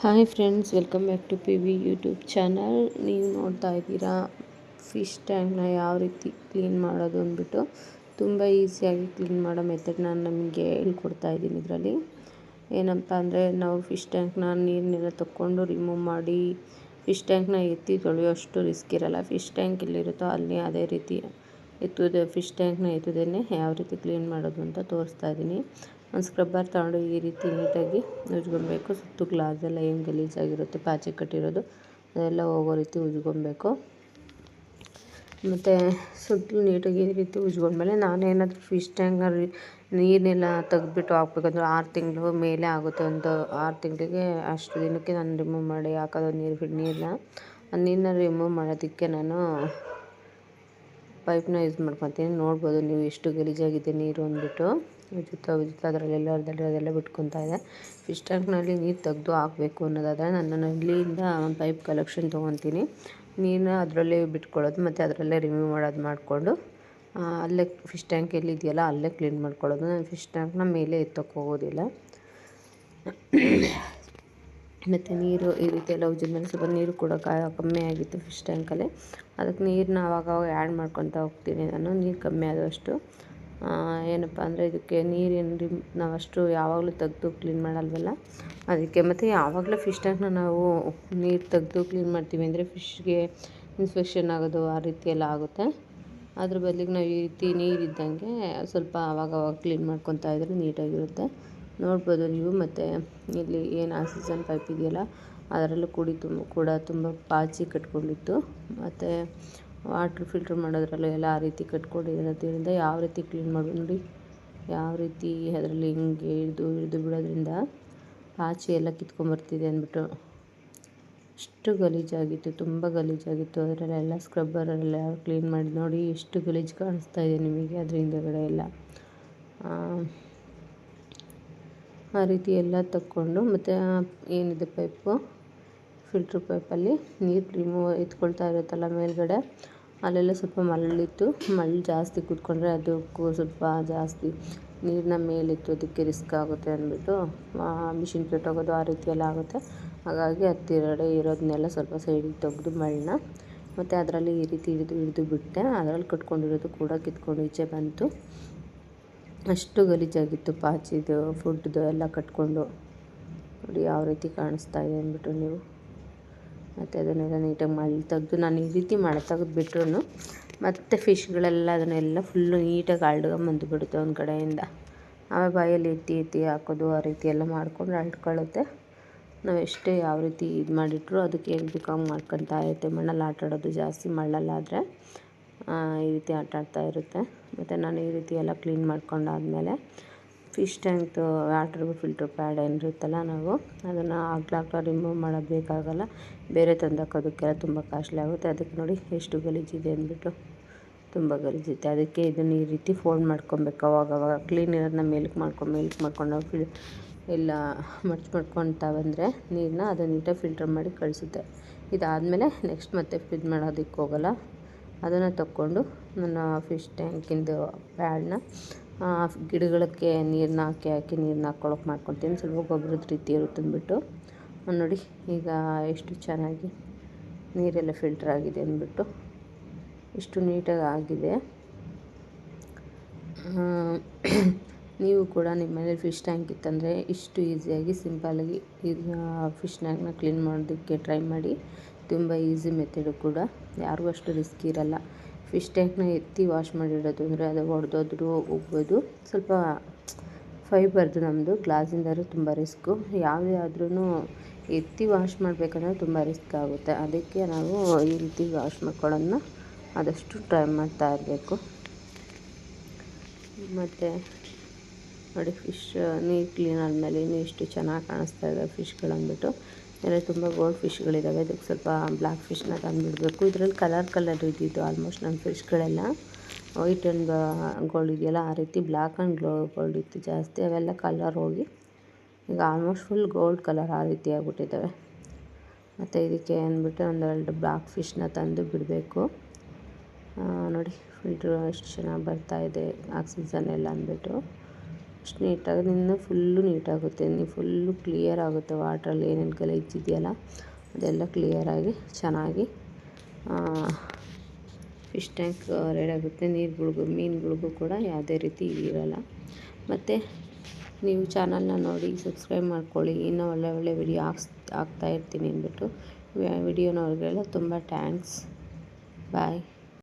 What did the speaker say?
Hi friends welcome back to P V YouTube channel ನೀವು ನೋಡ್ತಾ ಇದ್ದೀರಾ? ಫಿಶ್ ಟ್ಯಾಂಕ್ನ ಯಾವ ರೀತಿ ಕ್ಲೀನ್ ಮಾಡೋದು ಅಂದ್ಬಿಟ್ಟು ತುಂಬ ಈಸಿಯಾಗಿ ಕ್ಲೀನ್ ಮಾಡೋ ಮೆಥಡ್ ನಾನು ನಮಗೆ ಹೇಳ್ಕೊಡ್ತಾ ಇದ್ದೀನಿ ಇದರಲ್ಲಿ. ಏನಪ್ಪ ಅಂದರೆ ನಾವು ಫಿಶ್ ಟ್ಯಾಂಕ್ನ ನೀರನ್ನೆಲ್ಲ ತಗೊಂಡು ರಿಮೂವ್ ಮಾಡಿ ಫಿಶ್ ಟ್ಯಾಂಕ್ನ ಎತ್ತಿ ತೊಳೆಯೋಷ್ಟು ರಿಸ್ಕ್ ಇರಲ್ಲ. ಫಿಶ್ ಟ್ಯಾಂಕ್ ಎಲ್ಲಿರುತ್ತೋ ಅಲ್ಲಿ ಅದೇ ರೀತಿ ಎತ್ತುವುದೇ ಫಿಶ್ ಟ್ಯಾಂಕ್ನ ಎತ್ತುವುದೇ ಯಾವ ರೀತಿ ಕ್ಲೀನ್ ಮಾಡೋದು ಅಂತ ತೋರಿಸ್ತಾ ಇದ್ದೀನಿ. ಒಂದು ಸ್ಕ್ರಬ್ಬರ್ ತಗೊಂಡು ಈ ರೀತಿ ನೀಟಾಗಿ ಉಜ್ಕೊಬೇಕು. ಸುತ್ತು ಗ್ಲಾಸೆಲ್ಲ ಏನು ಗಲೀಜಾಗಿರುತ್ತೆ ಪಾಚಿ ಕಟ್ಟಿರೋದು, ಅದೆಲ್ಲ ಹೋಗೋ ರೀತಿ ಉಜ್ಕೊಬೇಕು. ಮತ್ತು ಸುತ್ತಲೂ ನೀಟಾಗಿ ಈ ರೀತಿ ಉಜ್ಕೊಂಡ್ಮೇಲೆ ನಾನೇನಾದರೂ ಫಿಶ್ ಟ್ಯಾಂಕ್ನ ನೀರನ್ನೆಲ್ಲ ತೆಗೆದ್ಬಿಟ್ಟು ಹಾಕ್ಬೇಕಂದ್ರೆ ಆರು ತಿಂಗಳು ಮೇಲೆ ಆಗುತ್ತೆ ಒಂದು ಆರು ತಿಂಗಳಿಗೆ ಅಷ್ಟು ದಿನಕ್ಕೆ ನಾನು ರಿಮೂವ್ ಮಾಡಿ ಹಾಕೋದು ನೀರು ನೀರನ್ನ ಆ ನೀರನ್ನ ರಿಮೂವ್ ಮಾಡೋದಕ್ಕೆ ನಾನು ಪೈಪ್ನ ಯೂಸ್ ಮಾಡ್ಕೊತೀನಿ. ನೋಡ್ಬೋದು ನೀವು ಎಷ್ಟು ಗಲೀಜಾಗಿದೆ ನೀರು ಅಂದ್ಬಿಟ್ಟು. ಉಜ್ಜುತ್ತಾ ವಿದ್ಯುತ್ ಅದರಲ್ಲೆಲ್ಲ ಅದೆಲ್ಲ ಬಿಟ್ಕೊತಾ ಇದೆ. ಫಿಶ್ ಟ್ಯಾಂಕ್ನಲ್ಲಿ ನೀರು ತೆಗೆದು ಹಾಕಬೇಕು ಅನ್ನೋದಾದರೆ ನಾನು ನಲ್ಲಿಯಿಂದ ಒಂದು ಪೈಪ್ ಕಲೆಕ್ಷನ್ ತೊಗೊತೀನಿ. ನೀರನ್ನ ಅದರಲ್ಲೇ ಬಿಟ್ಕೊಳ್ಳೋದು, ಮತ್ತು ಅದರಲ್ಲೇ ರಿಮೂವ್ ಮಾಡೋದು ಮಾಡಿಕೊಂಡು ಅಲ್ಲೇ ಫಿಶ್ ಟ್ಯಾಂಕ್ ಎಲ್ಲಿದೆಯಲ್ಲ ಅಲ್ಲೇ ಕ್ಲೀನ್ ಮಾಡ್ಕೊಳ್ಳೋದು. ನಾನು ಫಿಶ್ ಟ್ಯಾಂಕ್ನ ಮೇಲೆ ಎತ್ತಕ್ಕೆ ಹೋಗೋದಿಲ್ಲ. ಮತ್ತು ನೀರು ಈ ರೀತಿ ಎಲ್ಲ ಉಜ್ಜಿದ್ಮೇಲೆ ಸ್ವಲ್ಪ ನೀರು ಕೂಡ ಕಮ್ಮಿ ಆಗಿತ್ತು ಫಿಶ್ ಟ್ಯಾಂಕಲ್ಲಿ ಅದಕ್ಕೆ ನೀರನ್ನ ಅವಾಗವಾಗ ಆ್ಯಡ್ ಮಾಡ್ಕೊತಾ ಹೋಗ್ತೀನಿ ನಾನು. ನೀರು ಕಮ್ಮಿ ಆದಷ್ಟು. ಏನಪ್ಪ ಅಂದರೆ ಇದಕ್ಕೆ ನೀರೇನು ರಿಮ್ ಅಷ್ಟು ಯಾವಾಗಲೂ ತೆಗೆದು ಕ್ಲೀನ್ ಮಾಡಲ್ವಲ್ಲ? ಅದಕ್ಕೆ ಮತ್ತು ಯಾವಾಗಲೂ ಫಿಶ್ ಟ್ಯಾಂಕ್ನ ನಾವು ನೀರು ತೆಗೆದು ಕ್ಲೀನ್ ಮಾಡ್ತೀವಿ ಅಂದರೆ ಫಿಶ್ಗೆ ಇನ್ಫೆಕ್ಷನ್ ಆಗೋದು ಆ ರೀತಿ ಎಲ್ಲ ಆಗುತ್ತೆ. ಅದ್ರ ಬದಲಿಗೆ ನಾವು ಈ ರೀತಿ ನೀರಿದ್ದಂಗೆ ಸ್ವಲ್ಪ ಆವಾಗವಾಗ ಕ್ಲೀನ್ ಮಾಡ್ಕೊತಾ ಇದ್ರೆ ನೀಟಾಗಿರುತ್ತೆ. ನೋಡ್ಬೋದು ನೀವು ಮತ್ತು ಇಲ್ಲಿ ಏನು ಆಕ್ಸಿಜನ್ ಪೈಪ್ ಇದೆಯಲ್ಲ, ಅದರಲ್ಲೂ ಕೂಡಿ ತುಂಬ, ಕೂಡ ತುಂಬ ಪಾಚಿ ಕಟ್ಕೊಂಡಿತ್ತು. ಮತ್ತು ವಾಟ್ರ್ ಫಿಲ್ಟ್ರ್ ಮಾಡೋದ್ರಲ್ಲೂ ಎಲ್ಲ ಆ ರೀತಿ ಕಟ್ಕೊಂಡಿರೋದ್ರಿಂದ ಯಾವ ರೀತಿ ಕ್ಲೀನ್ ಮಾಡೋದು ನೋಡಿ. ಯಾವ ರೀತಿ ಅದರಲ್ಲಿ ಹಿಂಗೆ ಹಿಡಿದು ಹಿಡಿದು ಬಿಡೋದ್ರಿಂದ ಪಾಚಿ ಎಲ್ಲ ಕಿತ್ಕೊಂಬರ್ತಿದೆ ಅಂದ್ಬಿಟ್ಟು. ಎಷ್ಟು ಗಲೀಜಾಗಿತ್ತು, ತುಂಬ ಗಲೀಜಾಗಿತ್ತು. ಅದರಲ್ಲೆಲ್ಲ ಸ್ಕ್ರಬ್ಬರಲ್ಲೆಲ್ಲ ಕ್ಲೀನ್ ಮಾಡಿ ನೋಡಿ ಎಷ್ಟು ಗಲೀಜು ಕಾಣಿಸ್ತಾ ಇದೆ ನಿಮಗೆ ಅದ್ರ ಹಿಂದೆಗಡೆ ಎಲ್ಲ ಆ ರೀತಿ ಎಲ್ಲ ತಕ್ಕೊಂಡು ಮತ್ತು ಏನಿದೆ ಪೈಪು ಫಿಲ್ಟ್ರ್ ಪೈಪಲ್ಲಿ ನೀರು ರಿಮೂವ್ ಎತ್ಕೊಳ್ತಾ ಇರುತ್ತಲ್ಲ ಮೇಲ್ಗಡೆ. ಅಲ್ಲೆಲ್ಲ ಸ್ವಲ್ಪ ಮರಳಿತ್ತು ಮರಳು ಜಾಸ್ತಿ ಕೂತ್ಕೊಂಡ್ರೆ ಅದಕ್ಕೂ ಸ್ವಲ್ಪ ಜಾಸ್ತಿ ನೀರನ್ನ ಮೇಲೆತ್ತೋದಕ್ಕೆ ರಿಸ್ಕ್ ಆಗುತ್ತೆ ಅಂದ್ಬಿಟ್ಟು ಮಿಷಿನ್ ಕೆಟ್ಟೋಗೋದು ಆ ರೀತಿ ಎಲ್ಲ ಆಗುತ್ತೆ. ಹಾಗಾಗಿ ಹತ್ತಿರಡೆ ಇರೋದನ್ನೆಲ್ಲ ಸ್ವಲ್ಪ ಸೈಡಿಗೆ ತೆಗೆದು ಮರಳನ್ನ, ಮತ್ತು ಅದರಲ್ಲಿ ಈ ರೀತಿ ಹಿಡಿದು ಹಿಡಿದು ಬಿಟ್ಟೆ. ಅದರಲ್ಲಿ ಕಟ್ಕೊಂಡಿರೋದು ಕೂಡ ಕಿತ್ಕೊಂಡು ಈಚೆ ಬಂತು. ಅಷ್ಟು ಗಲೀಜಾಗಿತ್ತು ಪಾಚಿದು, ಫುಡ್ದು ಎಲ್ಲ ಕಟ್ಕೊಂಡು. ನೋಡಿ ಯಾವ ರೀತಿ ಕಾಣಿಸ್ತಾ ಇದೆ ಅಂದ್ಬಿಟ್ಟು ನೀವು. ಮತ್ತು ಅದನ್ನೆಲ್ಲ ನೀಟಾಗಿ ಮಳ್ಳಿ ತೆಗೆದು ನಾನು ಈ ರೀತಿ ಮಾಡಿ ತೆಗೆದ್ಬಿಟ್ರು ಮತ್ತು ಫಿಶ್ಗಳೆಲ್ಲ ಅದನ್ನೆಲ್ಲ ಫುಲ್ಲು ನೀಟಾಗಿ ಬಿಡುತ್ತೆ ಒಂದು ಕಡೆಯಿಂದ. ಆಮೇಲೆ ಬಾಯಲ್ಲಿ ಎತ್ತಿ ಎತ್ತಿ ಹಾಕೋದು, ಆ ರೀತಿ ಎಲ್ಲ ಮಾಡ್ಕೊಂಡು ಅಳ್ಕೊಳ್ಳುತ್ತೆ. ನಾವು ಎಷ್ಟೇ ಯಾವ ರೀತಿ ಇದು ಮಾಡಿಟ್ರು ಅದಕ್ಕೆ ಹೆಂಗೆ ಬೇಕು ಮಾಡ್ಕೊತಾ ಇರುತ್ತೆ. ಮಣ್ಣಲ್ಲಿ ಆಟ ಆಡೋದು ಜಾಸ್ತಿ ಮಣ್ಣಲ್ಲಾದರೆ ಈ ರೀತಿ ಆಟ ಆಡ್ತಾ ಇರುತ್ತೆ. ಮತ್ತು ನಾನು ಈ ರೀತಿ ಎಲ್ಲ ಕ್ಲೀನ್ ಮಾಡ್ಕೊಂಡಾದಮೇಲೆ ಫಿಶ್ ಟ್ಯಾಂಕ್ದು ವಾಟರ್ ಫಿಲ್ಟ್ರ್ ಪ್ಯಾಡ್ ಏನಿರುತ್ತಲ್ಲ ನಾವು, ಅದನ್ನು ಆಗ್ಲಾಗ ರಿಮೂವ್ ಮಾಡಬೇಕಾಗಲ್ಲ. ಬೇಕಾಗಲ್ಲ ಬೇರೆ ತಂದು ತುಂಬ ಕಾಸ್ಟ್ಲಿ ಆಗುತ್ತೆ. ಅದಕ್ಕೆ ನೋಡಿ ಎಷ್ಟು ಗಲೀಜಿದೆ ಅಂದ್ಬಿಟ್ಟು ತುಂಬ ಗಲೀಜಿದೆ. ಅದಕ್ಕೆ ಇದನ್ನು ಈ ರೀತಿ ಫೋಲ್ಡ್ ಮಾಡ್ಕೊಬೇಕು. ಅವಾಗ ಅವಾಗ ಕ್ಲೀನ್ ಇರೋದನ್ನ ಮೇಲಕ್ಕೆ ಮಾಡ್ಕೊಂಡು ಮೇಲ್ಕ್ ಮಾಡ್ಕೊಂಡು ಫಿಲ್ ಎಲ್ಲ ಮಡ್ಚ್ ಮಾಡ್ಕೊತಾ ಬಂದರೆ ನೀರನ್ನ ಅದು ನೀಟಾಗಿ ಫಿಲ್ಟರ್ ಮಾಡಿ ಕಳಿಸುತ್ತೆ. ಇದಾದಮೇಲೆ ನೆಕ್ಸ್ಟ್ ಮತ್ತೆ ಫಿಲ್ ಮಾಡೋದಕ್ಕೆ ಹೋಗಲ್ಲ ಅದನ್ನು ತಕ್ಕೊಂಡು ನನ್ನ ಫಿಶ್ ಟ್ಯಾಂಕಿಂದು ಪ್ಯಾಡನ್ನ ಗಿಡಗಳಿಗೆ ನೀರನ್ನ ಹಾಕಿ ಹಾಕಿ ನೀರನ್ನ ಹಾಕ್ಕೊಳಕ್ಕೆ ಮಾಡ್ಕೊತೀನಿ ಸ್ವಲ್ಪ ಗೊಬ್ಬರದ ರೀತಿ ಇರುತ್ತೆ ಅಂದ್ಬಿಟ್ಟು. ನೋಡಿ, ಈಗ ಎಷ್ಟು ಚೆನ್ನಾಗಿ ನೀರೆಲ್ಲ ಫಿಲ್ಟರ್ ಆಗಿದೆ ಅಂದ್ಬಿಟ್ಟು. ಇಷ್ಟು ನೀಟಾಗಿ ಆಗಿದೆ. ನೀವು ಕೂಡ ನಿಮ್ಮ ಮನೇಲಿ ಫಿಶ್ ಟ್ಯಾಂಕ್ ಇತ್ತಂದರೆ ಇಷ್ಟು ಈಸಿಯಾಗಿ ಸಿಂಪಲ್ಲಾಗಿ ಫಿಶ್ ಟ್ಯಾಂಕ್ನ ಕ್ಲೀನ್ ಮಾಡೋದಕ್ಕೆ ಟ್ರೈ ಮಾಡಿ. ತುಂಬ ಈಸಿ ಮೆಥಡು ಕೂಡ. ಯಾರಿಗೂ ಅಷ್ಟು ರಿಸ್ಕ್ ಇರಲ್ಲ. ಫಿಶ್ ಟ್ಯಾಂಕ್ನ ಎತ್ತಿ ವಾಶ್ ಮಾಡಿಡೋದು. ಅಂದರೆ ಅದು ಒಡೆದೋದ್ರೂ ಹೋಗ್ಬೋದು ಸ್ವಲ್ಪ ಫೈಬರ್ದು ನಮ್ಮದು ಗ್ಲಾಸಿಂದಾದ್ರೂ ತುಂಬ ರಿಸ್ಕು ಯಾವುದೇ ಎತ್ತಿ ವಾಶ್ ಮಾಡಬೇಕಂದ್ರೆ ತುಂಬ ರಿಸ್ಕ್ ಆಗುತ್ತೆ. ಅದಕ್ಕೆ ನಾವು ಈ ರೀತಿ ವಾಶ್ ಮಾಡ್ಕೊಳ್ಳೋದನ್ನ ಆದಷ್ಟು ಟ್ರೈ ಮಾಡ್ತಾ ಇರಬೇಕು. ಮತ್ತು ನೋಡಿ ಫಿಶ್ ನೀರು ಕ್ಲೀನ್ ಆದಮೇಲೆ ಇನ್ನೂ ಎಷ್ಟು ಚೆನ್ನಾಗಿ ಕಾಣಿಸ್ತಾ ಇದೆ ಫಿಶ್ಗಳು ಅಂದ್ಬಿಟ್ಟು. ಇದರಲ್ಲಿ ತುಂಬ ಗೋಲ್ಡ್ ಫಿಶ್ಗಳಿದ್ದಾವೆ ಅದಕ್ಕೆ ಸ್ವಲ್ಪ ಬ್ಲ್ಯಾಕ್ ಫಿಶ್ನ ತಂದುಬಿಡಬೇಕು ಇದರಲ್ಲಿ ಕಲರ್ ಕಲರ್ ಇದ್ದಿದ್ದು ಆಲ್ಮೋಸ್ಟ್ ನಮ್ಮ ಫಿಶ್ಗಳೆಲ್ಲ ವೈಟ್ ಆ್ಯಂಡ್ ಗೋಲ್ಡ್ ಇದೆಯಲ್ಲ, ಆ ರೀತಿ ಬ್ಲ್ಯಾಕ್ ಆ್ಯಂಡ್ ಗ್ಲೋ ಗೋಲ್ಡ್ ಇತ್ತು ಜಾಸ್ತಿ. ಅವೆಲ್ಲ ಕಲರ್ ಹೋಗಿ ಈಗ ಆಲ್ಮೋಸ್ಟ್ ಫುಲ್ ಗೋಲ್ಡ್ ಕಲರ್ ಆ ರೀತಿ ಆಗಿಬಿಟ್ಟಿದ್ದಾವೆ. ಮತ್ತು ಇದಕ್ಕೆ ಅಂದ್ಬಿಟ್ಟು ಒಂದೆರಡು ಬ್ಲ್ಯಾಕ್ ಫಿಶ್ನ ತಂದು ಬಿಡಬೇಕು. ನೋಡಿ ಫಿಲ್ಟ್ರು ಎಷ್ಟು ಚೆನ್ನಾಗಿ ಬರ್ತಾಯಿದೆ ಆಕ್ಸಿಜನ್ ಎಲ್ಲ ಅಂದ್ಬಿಟ್ಟು. ಅಷ್ಟು ನೀಟಾಗಿ ಫುಲ್ಲು ನೀಟಾಗುತ್ತೆ. ನೀವು ಫುಲ್ಲು ಕ್ಲಿಯರ್ ಆಗುತ್ತೆ. ವಾಟ್ರಲ್ಲಿ ಏನೇನು ಗಲೀಜು ಇದೆಯಲ್ಲ ಅದೆಲ್ಲ ಕ್ಲಿಯರಾಗಿ ಚೆನ್ನಾಗಿ ಫಿಶ್ ಟ್ಯಾಂಕ್ ರೆಡಿ ಆಗುತ್ತೆ. ನೀರುಗಳಿಗೂ, ಮೀನುಗಳಿಗೂ ಕೂಡ ಯಾವುದೇ ರೀತಿ ಇರಲ್ಲ. ಮತ್ತು ನೀವು ಚಾನಲ್ನ ನೋಡಿ ಸಬ್ಸ್ಕ್ರೈಬ್ ಮಾಡ್ಕೊಳ್ಳಿ. ಇನ್ನೂ ಒಳ್ಳೆ ಒಳ್ಳೆ ವಿಡಿಯೋ ಹಾಕ್ಸ್ ಹಾಕ್ತಾಯಿರ್ತೀನಿ ಅಂದ್ಬಿಟ್ಟು ವಿಡಿಯೋ ತುಂಬ ಟ್ಯಾಂಕ್ಸ್ ಬಾಯ್.